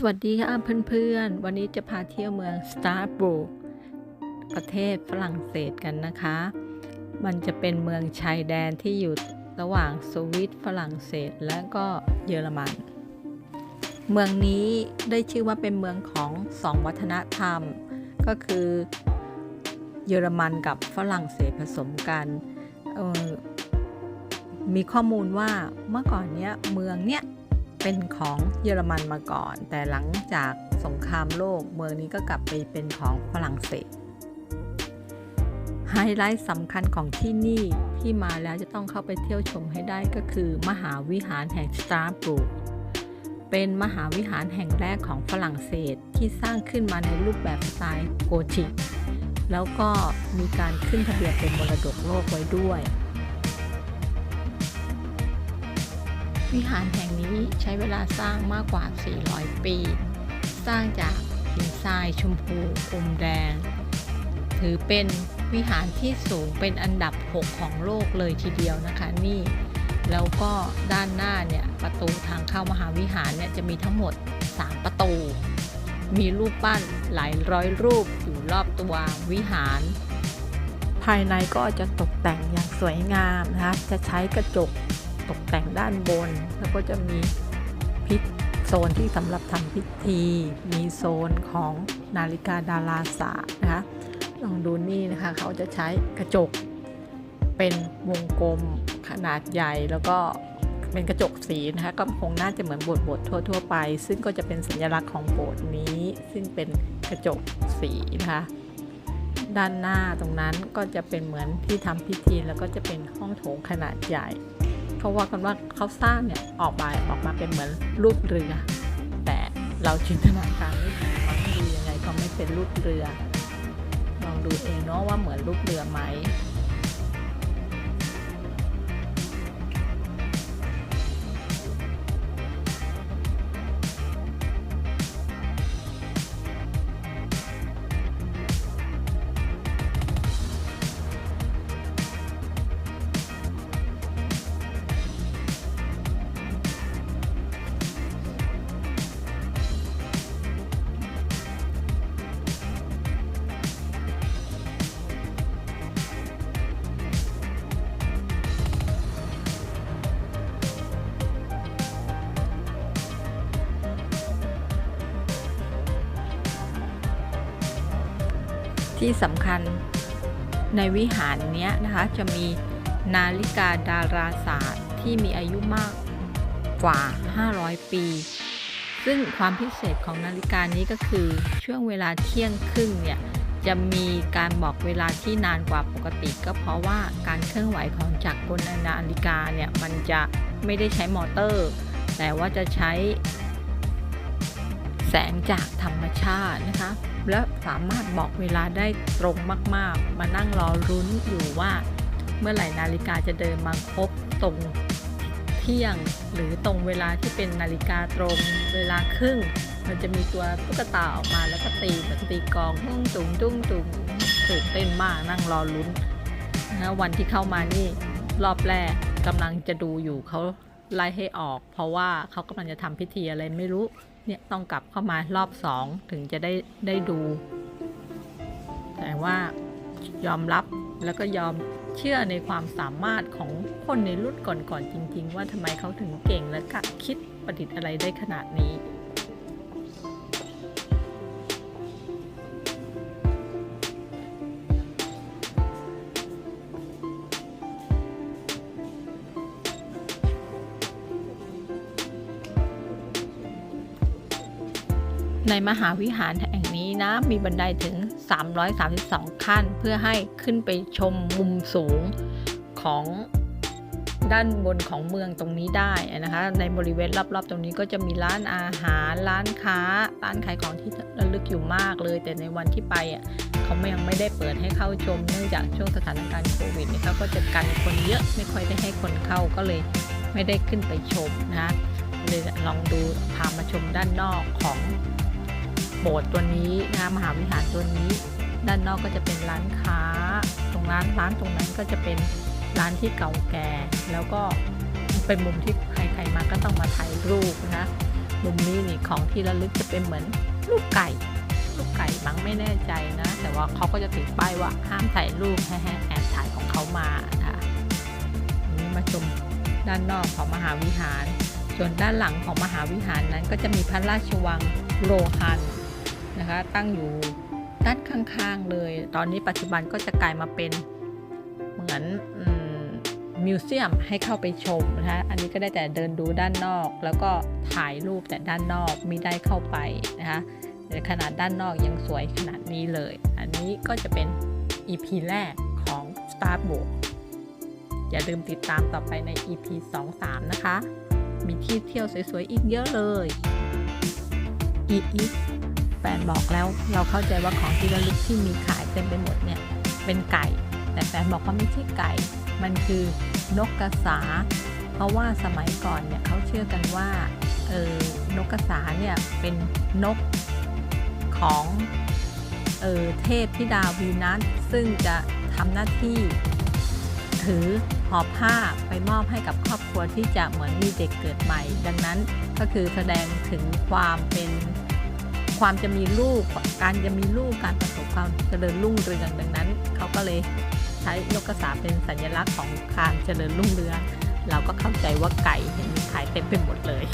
สวัสดีค่ะเพื่อนๆ วันนี้จะพาเที่ยวเมืองสตาร์บ u กประเทศฝรั่งเศสกันนะคะ มันจะเป็นเมืองชายแดนที่อยู่ระหว่างสวิตฝรั่งเศสและก็เยอรมัน เมืองนี้ได้ชื่อว่าเป็นเมืองของสองวัฒนธรรม ก็คือเยอรมันกับฝรั่งเศสผสมกันออมีข้อมูลว่าเมื่อก่อนเนี้ยเมืองเนี้ย เป็นของเยอรมันมาก่อน แต่หลังจากสงครามโลกเมืองนี้ก็กลับไปเป็นของฝรั่งเศสไฮไลท์สำคัญของที่นี่ที่มาแล้วจะต้องเข้าไปเที่ยวชมให้ได้ก็คือ มหาวิหารแห่งสตาร์บรูกเป็นมหาวิหารแห่งแรกของฝรั่งเศสที่สร้างขึ้นมาในรูปแบบสไตล์โกธิกแล้วก็มีการขึ้นทะเบียนเป็นมรดกโลกไว้ด้วย วิหารแห่งนี้ใช้เวลาสร้างมากกว่า 400 ปี สร้างจากหินทรายชมพูอมแดง ถือเป็นวิหารที่สูงเป็นอันดับ 6 ของโลกเลยทีเดียวนะคะนี่ แล้วก็ด้านหน้าเนี่ยประตูทางเข้ามหาวิหารเนี่ยจะมีทั้งหมด 3 ประตู มีรูปปั้นหลายร้อยรูปอยู่รอบตัววิหาร ภายในก็จะตกแต่งอย่างสวยงามนะคะจะใช้กระจก ตกแต่งด้านบน แล้วก็จะมีพิโซนที่สำหรับทำพิธี มีโซนของนาฬิกาดาราศาสตร์นะคะลองดูนี่นะคะเขาจะใช้กระจกเป็นวงกลมขนาดใหญ่แล้วก็เป็นกระจกสีนะคะก็คงน่าจะเหมือนโบสถ์โบสถ์ทั่ว ๆ ไป ซึ่งก็จะเป็นสัญลักษณ์ของโบสถ์นี้ ซึ่งเป็นกระจกสีนะคะด้านหน้าตรงนั้นก็จะเป็นเหมือนที่ทำพิธีแล้วก็จะเป็นห้องโถงขนาดใหญ่ เขาว่ากันว่าเขาสร้างเนี่ยออกมาออกมาเป็นเหมือนรูปเรือ แต่เราจินตนาการไม่ถึงว่างทียังไงเขาไม่เป็นรูปเรือ ลองดูเองเนาะว่าเหมือนรูปเรือไหม ที่สำคัญในวิหารเนี้ยนะคะจะมีนาฬิกาดาราศาสตร์ที่มีอายุมากกว่า 500 ปี ซึ่งความพิเศษของนาฬิกานี้ก็คือช่วงเวลาเที่ยงครึ่งเนี่ยจะมีการบอกเวลาที่นานกว่าปกติ ก็เพราะว่าการเคลื่อนไหวของจักรกลนาฬิกาเนี่ยมันจะไม่ได้ใช้มอเตอร์ แต่ว่าจะใช้แสงจากธรรมชาตินะคะ และสามารถบอกเวลาได้ตรงมากๆ มานั่งรอรุ้นอยู่ว่า เมื่อไหร่นาฬิกาจะเดินมาครบตรงเที่ยง หรือตรงเวลาที่เป็นนาฬิกาตรงเวลาครึ่ง มันจะมีตัวตุ๊กตาออกมาแล้วก็ตีเหมือนตีกองตุ้งตุ้งตุ้งตุ้งตื่นเต้นมากนั่งรอลุ้นนะวันที่เข้ามานี่รอบแรกกำลังจะดูอยู่เขาไล่ให้ออก เพราะว่าเขากำลังจะทำพิธีอะไรไม่รู้ เนี่ยต้องกลับเข้ามารอบสองถึงจะได้ได้ดู แต่ว่ายอมรับแล้วก็ยอมเชื่อในความสามารถของคนในรุ่นก่อนๆจริง ๆ ว่าทำไมเขาถึงเก่งและกะคิดประดิษฐ์อะไรได้ขนาดนี้ ในมหาวิหารแห่งนี้นะ มีบันไดถึง 332 ขั้น เพื่อให้ขึ้นไปชมมุมสูงของด้านบนของเมืองตรงนี้ได้นะคะ ในบริเวณรอบๆ ตรงนี้ก็จะมีร้านอาหาร ร้านค้า ร้านขายของที่ระลึกอยู่มากเลย แต่ในวันที่ไปอะเขาไม่ยังไม่ได้เปิดให้เข้าชมเนื่องจากช่วงสถานการณ์โควิดเนี่ยเขาก็จะกันคนเยอะไม่ค่อยได้ให้คนเข้าก็เลยไม่ได้ขึ้นไปชมนะะเลยลองดูพามาชมด้านนอกของ โบสถ์ตัวนี้นะมหาวิหารตัวนี้ ด้านนอกก็จะเป็นร้านค้า ตรงร้านร้านตรงนั้นก็จะเป็นร้านที่เก่าแก่ แล้วก็เป็นมุมที่ใครๆมาก็ต้องมาถ่ายรูปนะมุมนี้นี่ของที่ระลึกจะเป็นเหมือนลูกไก่ ลูกไก่มั้งไม่แน่ใจนะ แต่ว่าเขาก็จะติดป้ายว่าห้ามถ่ายรูปให้ให้แอบถ่ายของเขามานะนี้มาชมด้านนอกของมหาวิหาร ส่วนด้านหลังของมหาวิหารนั้นก็จะมีพระราชวังโรฮัน นะคะ ตั้งอยู่ด้านข้างๆเลย ตอนนี้ปัจจุบันก็จะกลายมาเป็นเหมือนมิวเซียมให้เข้าไปชมนะคะอันนี้ก็ได้แต่เดินดูด้านนอก แล้วก็ถ่ายรูปแต่ด้านนอกไม่ได้เข้าไปนะคะแต่ขนาดด้านนอกยังสวยขนาดนี้เลย อันนี้ก็จะเป็น EP แรกของ Star b o k อย่าลืมติดตามต่อไปใน EP 2-3 นะคะ มีที่เที่ยวสวยๆ อีกเยอะเลยอีอี แฟนบอกแล้วเราเข้าใจว่าของที่ระลึกที่มีขายเต็มไปหมดเนี่ยเป็นไก่ แต่แฟนบอกว่าไม่ใช่ไก่ มันคือนกกระสา เพราะว่าสมัยก่อนเนี่ยเขาเชื่อกันว่าเออนกกระสาเนี่ยเป็นนกของเออเทพธิดาวีนัสซึ่งจะทำหน้าที่ถือห่อผ้าไปมอบให้กับครอบครัวที่จะเหมือนมีเด็กเกิดใหม่ ดังนั้นก็คือแสดงถึงความเป็น ความจะมีลูก การจะมีลูกการประสบความเจริญรุ่งเรืองดังนั้นเขาก็เลยใช้นกกระสาเป็นสัญลักษณ์ของการเจริญรุ่งเรืองเราก็เข้าใจว่าไก่เห็นมีขายเต็มไปหมดเลย